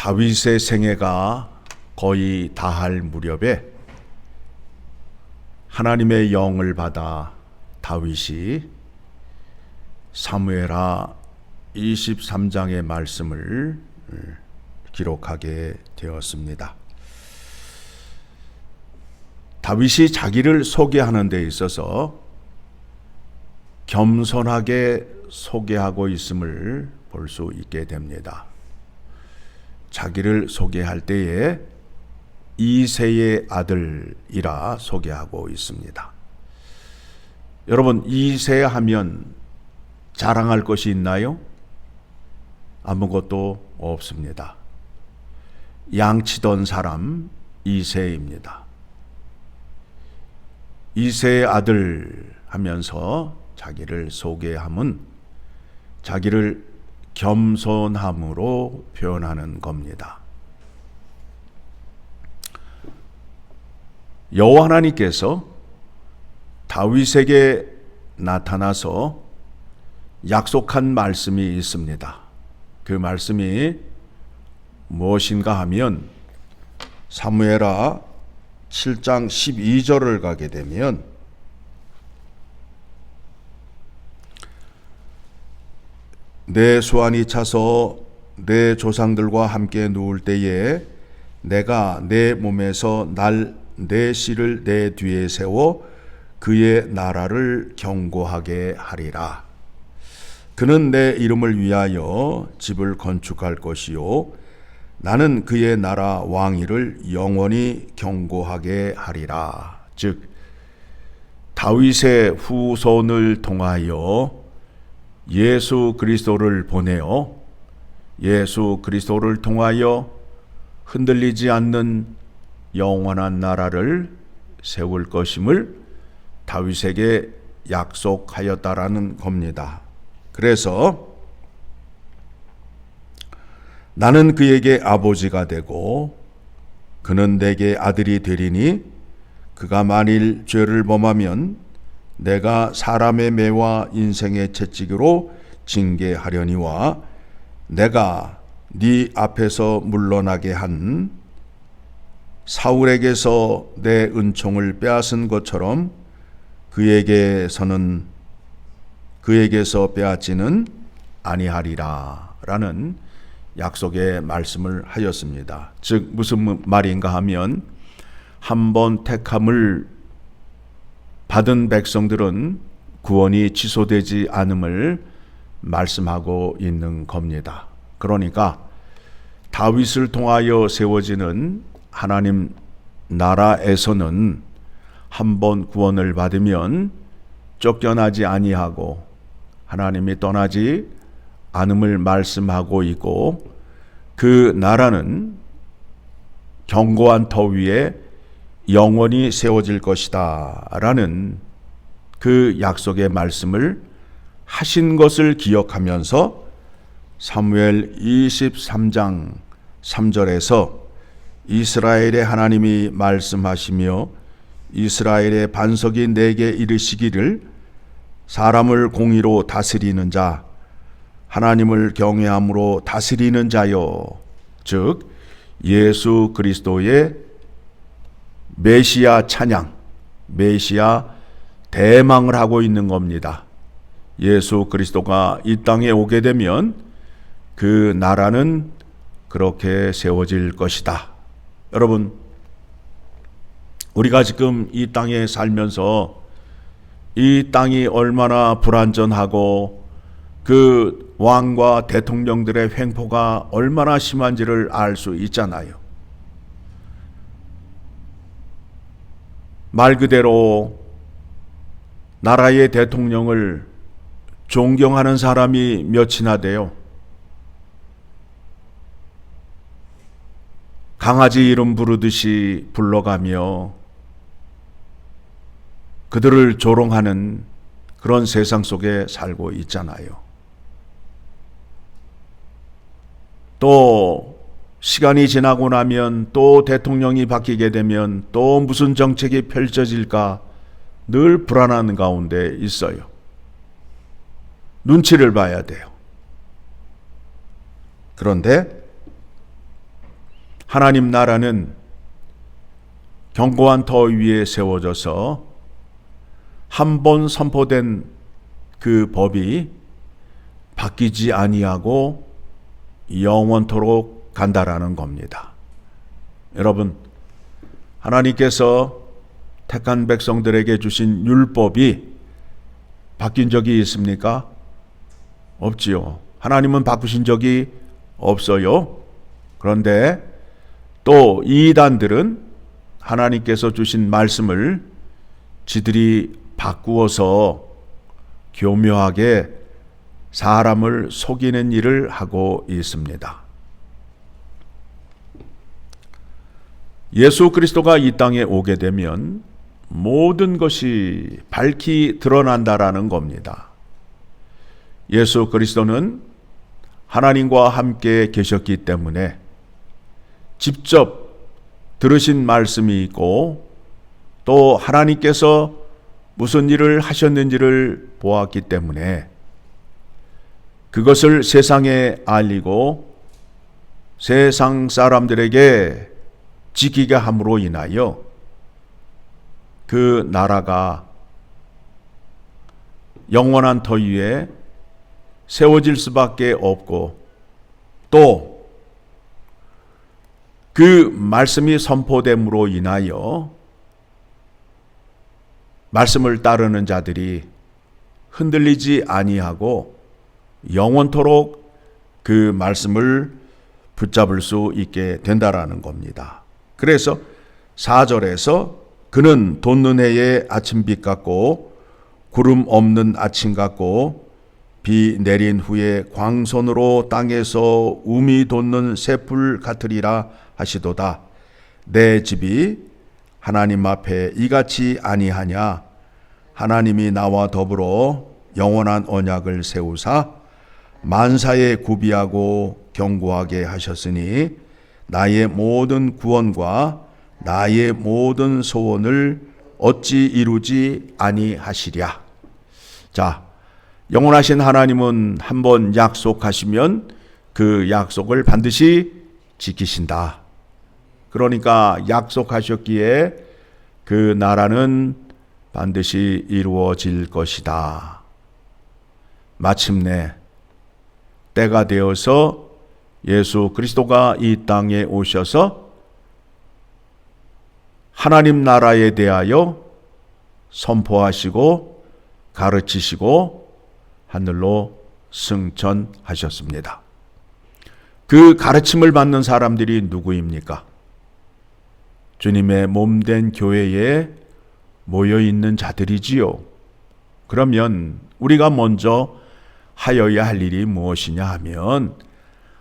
다윗의 생애가 거의 다할 무렵에 하나님의 영을 받아 다윗이 사무엘하 23장의 말씀을 기록하게 되었습니다. 다윗이 자기를 소개하는 데 있어서 겸손하게 소개하고 있음을 볼 수 있게 됩니다. 자기를 소개할 때에 이세의 아들이라 소개하고 있습니다. 여러분, 이세 하면 자랑할 것이 있나요? 아무것도 없습니다. 양치던 사람 이세입니다. 이세의 아들 하면서 자기를 소개함은 자기를 겸손함으로 표현하는 겁니다. 여호와 하나님께서 다윗에게 나타나서 약속한 말씀이 있습니다. 그 말씀이 무엇인가 하면 사무엘하 7장 12절을 가게 되면 내 소환이 차서 내 조상들과 함께 누울 때에 내가 내 몸에서 날 내 씨를 내 뒤에 세워 그의 나라를 경고하게 하리라. 그는 내 이름을 위하여 집을 건축할 것이요 나는 그의 나라 왕위를 영원히 경고하게 하리라. 즉 다윗의 후손을 통하여 예수 그리스도를 보내어 예수 그리스도를 통하여 흔들리지 않는 영원한 나라를 세울 것임을 다윗에게 약속하였다라는 겁니다. 그래서 나는 그에게 아버지가 되고 그는 내게 아들이 되리니 그가 만일 죄를 범하면 내가 사람의 매와 인생의 채찍으로 징계하려니와 내가 네 앞에서 물러나게 한 사울에게서 내 은총을 빼앗은 것처럼 그에게서는 그에게서 빼앗지는 아니하리라라는 약속의 말씀을 하였습니다. 즉 무슨 말인가 하면 한번 택함을 받은 백성들은 구원이 취소되지 않음을 말씀하고 있는 겁니다. 그러니까 다윗을 통하여 세워지는 하나님 나라에서는 한번 구원을 받으면 쫓겨나지 아니하고 하나님이 떠나지 않음을 말씀하고 있고 그 나라는 견고한 터 위에 영원히 세워질 것이다 라는 그 약속의 말씀을 하신 것을 기억하면서 사무엘 23장 3절에서 이스라엘의 하나님이 말씀하시며 이스라엘의 반석이 내게 이르시기를 사람을 공의로 다스리는 자 하나님을 경외함으로 다스리는 자요. 즉 예수 그리스도의 메시아 찬양 메시아 대망을 하고 있는 겁니다. 예수 그리스도가 이 땅에 오게 되면 그 나라는 그렇게 세워질 것이다. 여러분, 우리가 지금 이 땅에 살면서 이 땅이 얼마나 불안전하고 그 왕과 대통령들의 횡포가 얼마나 심한지를 알 수 있잖아요. 말 그대로 나라의 대통령을 존경하는 사람이 몇이나 돼요. 강아지 이름 부르듯이 불러가며 그들을 조롱하는 그런 세상 속에 살고 있잖아요. 또 시간이 지나고 나면 또 대통령이 바뀌게 되면 또 무슨 정책이 펼쳐질까 늘 불안한 가운데 있어요. 눈치를 봐야 돼요. 그런데 하나님 나라는 견고한 터 위에 세워져서 한 번 선포된 그 법이 바뀌지 아니하고 영원토록 간다라는 겁니다. 여러분, 하나님께서 택한 백성들에게 주신 율법이 바뀐 적이 있습니까? 없지요. 하나님은 바꾸신 적이 없어요. 그런데 또 이단들은 하나님께서 주신 말씀을 지들이 바꾸어서 교묘하게 사람을 속이는 일을 하고 있습니다. 예수 그리스도가 이 땅에 오게 되면 모든 것이 밝히 드러난다라는 겁니다. 예수 그리스도는 하나님과 함께 계셨기 때문에 직접 들으신 말씀이 있고 또 하나님께서 무슨 일을 하셨는지를 보았기 때문에 그것을 세상에 알리고 세상 사람들에게 지키게 함으로 인하여 그 나라가 영원한 터 위에 세워질 수밖에 없고 또 그 말씀이 선포됨으로 인하여 말씀을 따르는 자들이 흔들리지 아니하고 영원토록 그 말씀을 붙잡을 수 있게 된다라는 겁니다. 그래서 4절에서 그는 돋는 해의 아침빛 같고 구름 없는 아침 같고 비 내린 후에 광선으로 땅에서 um이 돋는 새풀 같으리라 하시도다. 내 집이 하나님 앞에 이같이 아니하냐? 하나님이 나와 더불어 영원한 언약을 세우사 만사에 구비하고 경고하게 하셨으니 나의 모든 구원과 나의 모든 소원을 어찌 이루지 아니하시랴. 자, 영원하신 하나님은 한번 약속하시면 그 약속을 반드시 지키신다. 그러니까 약속하셨기에 그 나라는 반드시 이루어질 것이다. 마침내 때가 되어서 예수 그리스도가 이 땅에 오셔서 하나님 나라에 대하여 선포하시고 가르치시고 하늘로 승천하셨습니다. 그 가르침을 받는 사람들이 누구입니까? 주님의 몸된 교회에 모여 있는 자들이지요. 그러면 우리가 먼저 하여야 할 일이 무엇이냐 하면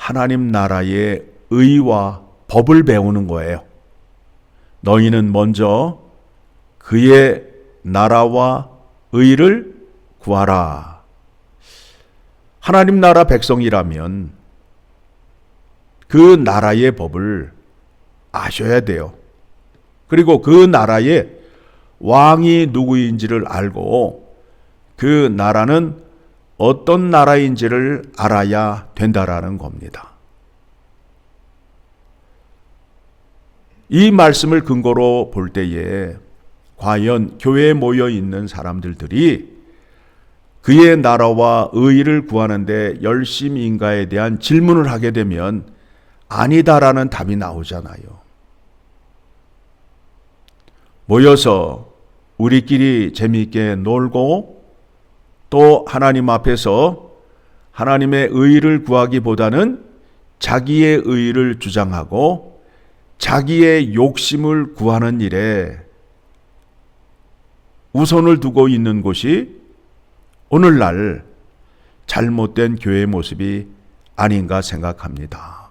하나님 나라의 의와 법을 배우는 거예요. 너희는 먼저 그의 나라와 의를 구하라. 하나님 나라 백성이라면 그 나라의 법을 아셔야 돼요. 그리고 그 나라의 왕이 누구인지를 알고 그 나라는 어떤 나라인지를 알아야 된다라는 겁니다. 이 말씀을 근거로 볼 때에 과연 교회에 모여 있는 사람들이 그의 나라와 의를 구하는데 열심인가에 대한 질문을 하게 되면 아니다라는 답이 나오잖아요. 모여서 우리끼리 재미있게 놀고 또 하나님 앞에서 하나님의 의를 구하기보다는 자기의 의를 주장하고 자기의 욕심을 구하는 일에 우선을 두고 있는 곳이 오늘날 잘못된 교회의 모습이 아닌가 생각합니다.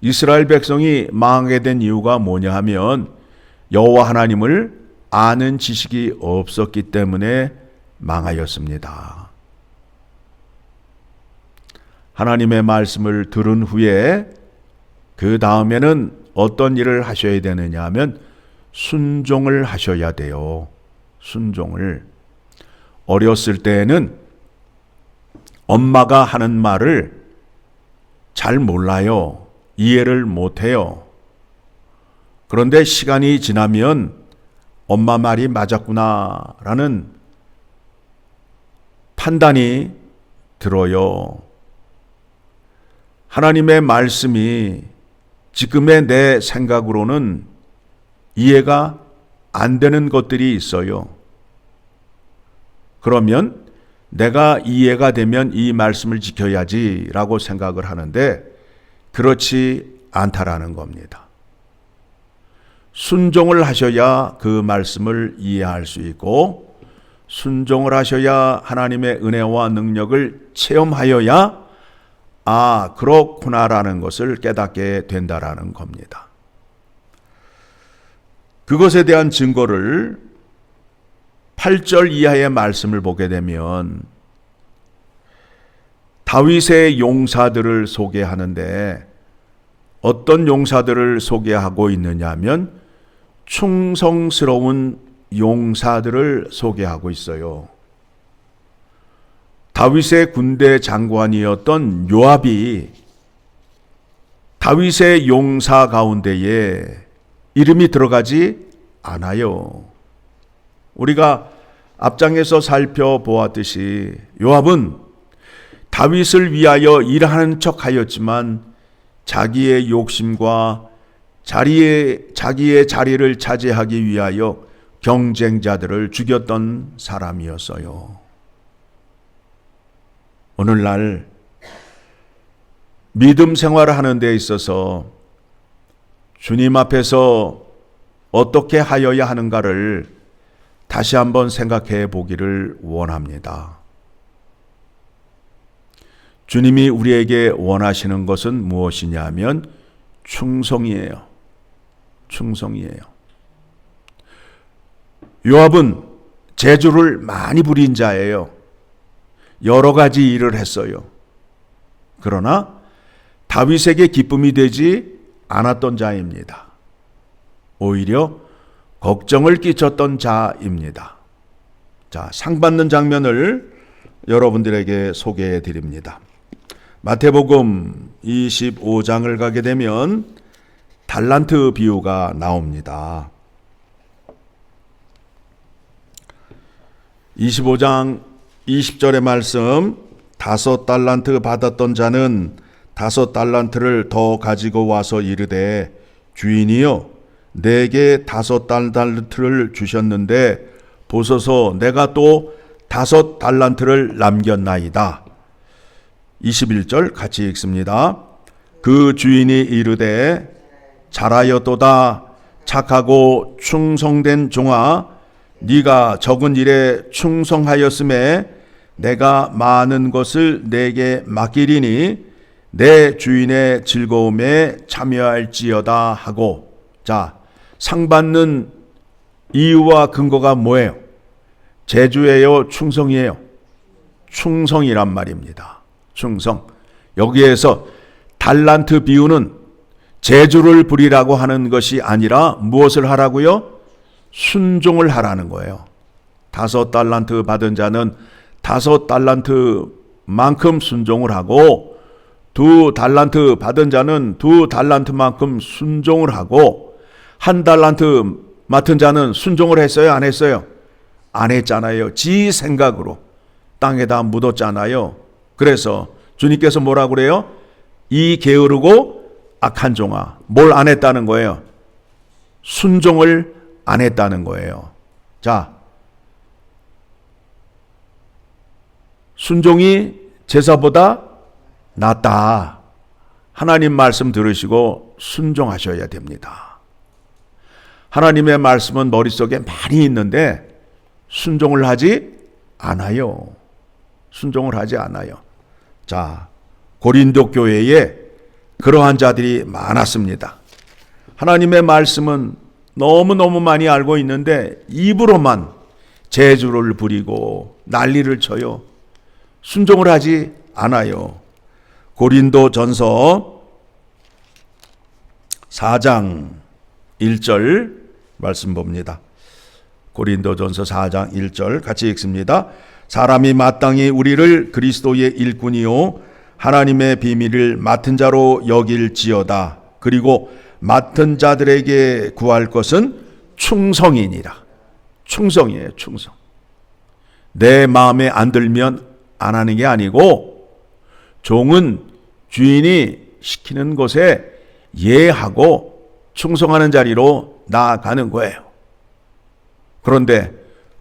이스라엘 백성이 망하게 된 이유가 뭐냐 하면 여호와 하나님을 아는 지식이 없었기 때문에 망하였습니다. 하나님의 말씀을 들은 후에 그 다음에는 어떤 일을 하셔야 되느냐 하면 순종을 하셔야 돼요. 순종을. 어렸을 때에는 엄마가 하는 말을 잘 몰라요. 이해를 못해요. 그런데 시간이 지나면 엄마 말이 맞았구나 라는 판단이 들어요. 하나님의 말씀이 지금의 내 생각으로는 이해가 안 되는 것들이 있어요. 그러면 내가 이해가 되면 이 말씀을 지켜야지라고 생각을 하는데 그렇지 않다라는 겁니다. 순종을 하셔야 그 말씀을 이해할 수 있고 순종을 하셔야 하나님의 은혜와 능력을 체험하여야 아, 그렇구나라는 것을 깨닫게 된다라는 겁니다. 그것에 대한 증거를 8절 이하의 말씀을 보게 되면 다윗의 용사들을 소개하는데 어떤 용사들을 소개하고 있느냐 하면 충성스러운 용사들을 소개하고 있어요. 다윗의 군대 장관이었던 요압이 다윗의 용사 가운데에 이름이 들어가지 않아요. 우리가 앞장에서 살펴보았듯이 요압은 다윗을 위하여 일하는 척 하였지만 자기의 욕심과 자리에 자기의 자리를 차지하기 위하여 경쟁자들을 죽였던 사람이었어요. 오늘날 믿음 생활을 하는 데 있어서 주님 앞에서 어떻게 하여야 하는가를 다시 한번 생각해 보기를 원합니다. 주님이 우리에게 원하시는 것은 무엇이냐 하면 충성이에요. 충성이에요. 요압은 재주를 많이 부린 자예요. 여러 가지 일을 했어요. 그러나 다윗에게 기쁨이 되지 않았던 자입니다. 오히려 걱정을 끼쳤던 자입니다. 자, 상 받는 장면을 여러분들에게 소개해 드립니다. 마태복음 25장을 가게 되면 달란트 비유가 나옵니다. 25장 20절의 말씀 다섯 달란트 받았던 자는 다섯 달란트를 더 가지고 와서 이르되 주인이여 내게 다섯 달란트를 주셨는데 보소서 내가 또 다섯 달란트를 남겼나이다. 21절 같이 읽습니다. 그 주인이 이르되 잘하였도다 착하고 충성된 종아 네가 적은 일에 충성하였음에 내가 많은 것을 내게 맡기리니 내 주인의 즐거움에 참여할지어다 하고 자, 상 받는 이유와 근거가 뭐예요? 제주예요, 충성이에요. 충성이란 말입니다. 충성. 여기에서 달란트 비유는 제주를 부리라고 하는 것이 아니라 무엇을 하라고요? 순종을 하라는 거예요. 다섯 달란트 받은 자는 다섯 달란트만큼 순종을 하고 두 달란트 받은 자는 두 달란트만큼 순종을 하고 한 달란트 맡은 자는 순종을 했어요? 안 했어요? 안 했잖아요. 지 생각으로 땅에다 묻었잖아요. 그래서 주님께서 뭐라 그래요? 이 게으르고 악한 종아. 뭘 안 했다는 거예요? 순종을 안 했다는 거예요. 자, 순종이 제사보다 낫다. 하나님 말씀 들으시고 순종하셔야 됩니다. 하나님의 말씀은 머릿속에 많이 있는데 순종을 하지 않아요. 순종을 하지 않아요. 자, 고린도 교회에 그러한 자들이 많았습니다. 하나님의 말씀은 너무너무 많이 알고 있는데 입으로만 재주를 부리고 난리를 쳐요. 순종을 하지 않아요. 고린도 전서 4장 1절 말씀 봅니다. 고린도 전서 4장 1절 같이 읽습니다. 사람이 마땅히 우리를 그리스도의 일꾼이요 하나님의 비밀을 맡은 자로 여길지어다. 그리고 맡은 자들에게 구할 것은 충성이니라. 충성이에요, 충성. 내 마음에 안 들면 안 하는 게 아니고 종은 주인이 시키는 것에 예하고 충성하는 자리로 나아가는 거예요. 그런데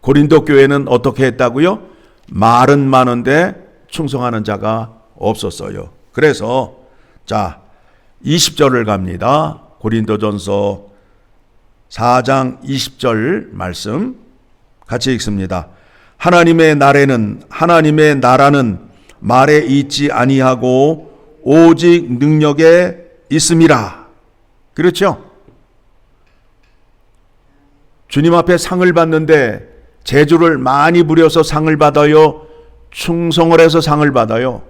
고린도 교회는 어떻게 했다고요? 말은 많은데 충성하는 자가 없었어요. 그래서 자 20절을 갑니다. 고린도전서 4장 20절 말씀 같이 읽습니다. 하나님의 날에는 하나님의 나라는 말에 있지 아니하고 오직 능력에 있음이라. 그렇죠? 주님 앞에 상을 받는데 재주를 많이 부려서 상을 받아요. 충성을 해서 상을 받아요.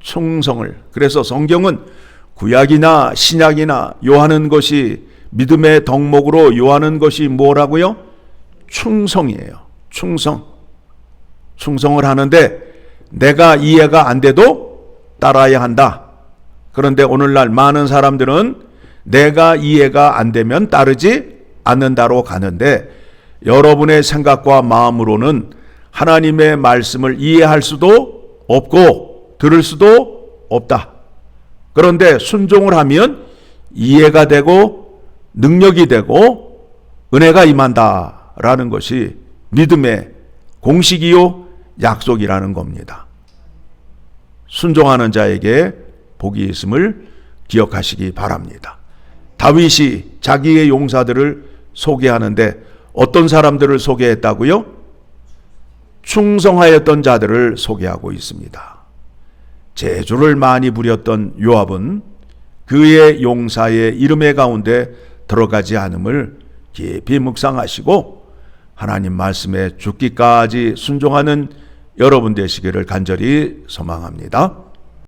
충성을. 그래서 성경은 구약이나 신약이나 요하는 것이 믿음의 덕목으로 요하는 것이 뭐라고요? 충성이에요. 충성. 충성을 하는데 내가 이해가 안 돼도 따라야 한다. 그런데 오늘날 많은 사람들은 내가 이해가 안 되면 따르지 않는다로 가는데 여러분의 생각과 마음으로는 하나님의 말씀을 이해할 수도 없고 들을 수도 없다. 그런데 순종을 하면 이해가 되고 능력이 되고 은혜가 임한다라는 것이 믿음의 공식이요 약속이라는 겁니다. 순종하는 자에게 복이 있음을 기억하시기 바랍니다. 다윗이 자기의 용사들을 소개하는데 어떤 사람들을 소개했다고요? 충성하였던 자들을 소개하고 있습니다. 제주를 많이 부렸던 요압은 그의 용사의 이름의 가운데 들어가지 않음을 깊이 묵상하시고 하나님 말씀에 죽기까지 순종하는 여러분 되시기를 간절히 소망합니다.